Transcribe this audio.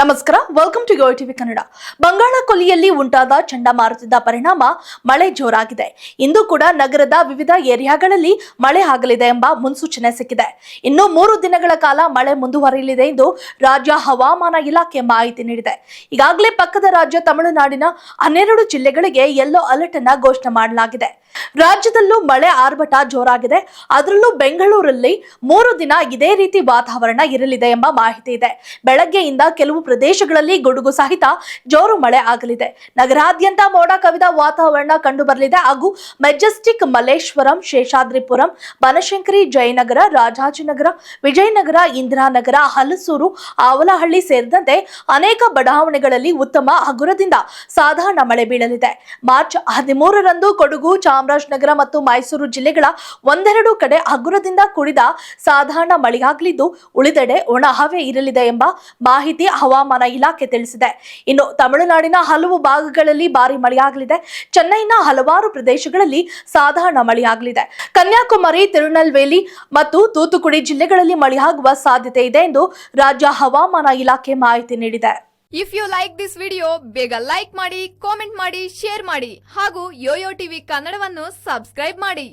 ನಮಸ್ಕಾರ welcome to yo TV Kannada Bengal ಕೊಲ್ಲಿಯಲ್ಲಿ ಉಂಟಾದ ಚಂಡಮಾರುತದ ಪರಿಣಾಮ ಮಳೆ ಜೋರಾಗಿದೆ. ಇಂದು ಕೂಡ ನಗರದ ವಿವಿಧ ಏರಿಯಾಗಳಲ್ಲಿ ಮಳೆ ಆಗಲಿದೆ ಎಂಬ ಮುನ್ಸೂಚನೆ ಸಿಕ್ಕಿದೆ. ಇನ್ನು ಮೂರು ದಿನಗಳ ಕಾಲ ಮಳೆ ಮುಂದುವರಿಯಲಿದೆ ಎಂದು ರಾಜ್ಯ ಹವಾಮಾನ ಇಲಾಖೆ ಮಾಹಿತಿ ನೀಡಿದೆ. ಈಗಾಗಲೇ ಪಕ್ಕದ ರಾಜ್ಯ ತಮಿಳುನಾಡಿನ ಹನ್ನೆರಡು ಜಿಲ್ಲೆಗಳಿಗೆ ಯೆಲ್ಲೋ ಅಲರ್ಟ್ ಅನ್ನ ಘೋಷಣೆ ಮಾಡಲಾಗಿದೆ. ರಾಜ್ಯದಲ್ಲೂ ಮಳೆ ಆರ್ಭಟ ಜೋರಾಗಿದೆ. ಅದರಲ್ಲೂ ಬೆಂಗಳೂರಲ್ಲಿ ಮೂರು ದಿನ ಇದೇ ರೀತಿ ವಾತಾವರಣ ಇರಲಿದೆ ಎಂಬ ಮಾಹಿತಿ ಇದೆ. ಬೆಳಗ್ಗೆಯಿಂದ ಕೆಲವು ಪ್ರದೇಶಗಳಲ್ಲಿ ಗುಡುಗು ಸಹಿತ ಜೋರು ಮಳೆ ಆಗಲಿದೆ. ನಗರಾದ್ಯಂತ ಮೋಡ ಕವಿದ ವಾತಾವರಣ ಕಂಡು ಬರಲಿದೆ ಹಾಗೂ ಮೆಜೆಸ್ಟಿಕ್ ಮಲ್ಲೇಶ್ವರಂ, ಶೇಷಾದ್ರಿಪುರಂ, ಬನಶಂಕರಿ, ಜಯನಗರ, ರಾಜಾಜಿನಗರ, ವಿಜಯನಗರ, ಇಂದಿರಾನಗರ, ಹಲಸೂರು ಆವಲಹಳ್ಳಿ ಸೇರಿದಂತೆ ಅನೇಕ ಬಡಾವಣೆಗಳಲ್ಲಿ ಉತ್ತಮ ಹಗುರದಿಂದ ಸಾಧಾರಣ ಮಳೆ ಬೀಳಲಿದೆ. ಮಾರ್ಚ್ ಹದಿಮೂರರಂದು ಕೊಡಗು, ಚಾಮರಾಜನಗರ ಮತ್ತು ಮೈಸೂರು ಜಿಲ್ಲೆಗಳ ಒಂದೆರಡು ಕಡೆ ಹಗುರದಿಂದ ಕೂಡಿದ ಸಾಧಾರಣ ಮಳೆಯಾಗಲಿದ್ದು, ಉಳಿದೆಡೆ ಒಣಹವೆ ಇರಲಿದೆ ಎಂಬ ಮಾಹಿತಿ ಹವಾಮಾನ ಇಲಾಖೆ ತಿಳಿಸಿದೆ. ಇನ್ನು ತಮಿಳುನಾಡಿನ ಹಲವು ಭಾಗಗಳಲ್ಲಿ ಭಾರಿ ಮಳೆಯಾಗಲಿದೆ. ಚೆನ್ನೈನ ಹಲವಾರು ಪ್ರದೇಶಗಳಲ್ಲಿ ಸಾಧಾರಣ ಮಳೆಯಾಗಲಿದೆ. ಕನ್ಯಾಕುಮಾರಿ, ತಿರುನಲ್ವೇಲಿ ಮತ್ತು ತೂತುಕುಡಿ ಜಿಲ್ಲೆಗಳಲ್ಲಿ ಮಳೆಯಾಗುವ ಸಾಧ್ಯತೆ ಇದೆ ಎಂದು ರಾಜ್ಯ ಹವಾಮಾನ ಇಲಾಖೆ ಮಾಹಿತಿ ನೀಡಿದೆ. If you like this video ಬೇಗ ಲೈಕ್ ಮಾಡಿ ಕಾಮೆಂಟ್ ಮಾಡಿ ಶೇರ್ ಮಾಡಿ ಹಾಗೂ ಯೋಯೋ ಟಿವಿ ಕನ್ನಡವನ್ನು ಸಬ್ಸ್ಕ್ರೈಬ್ ಮಾಡಿ.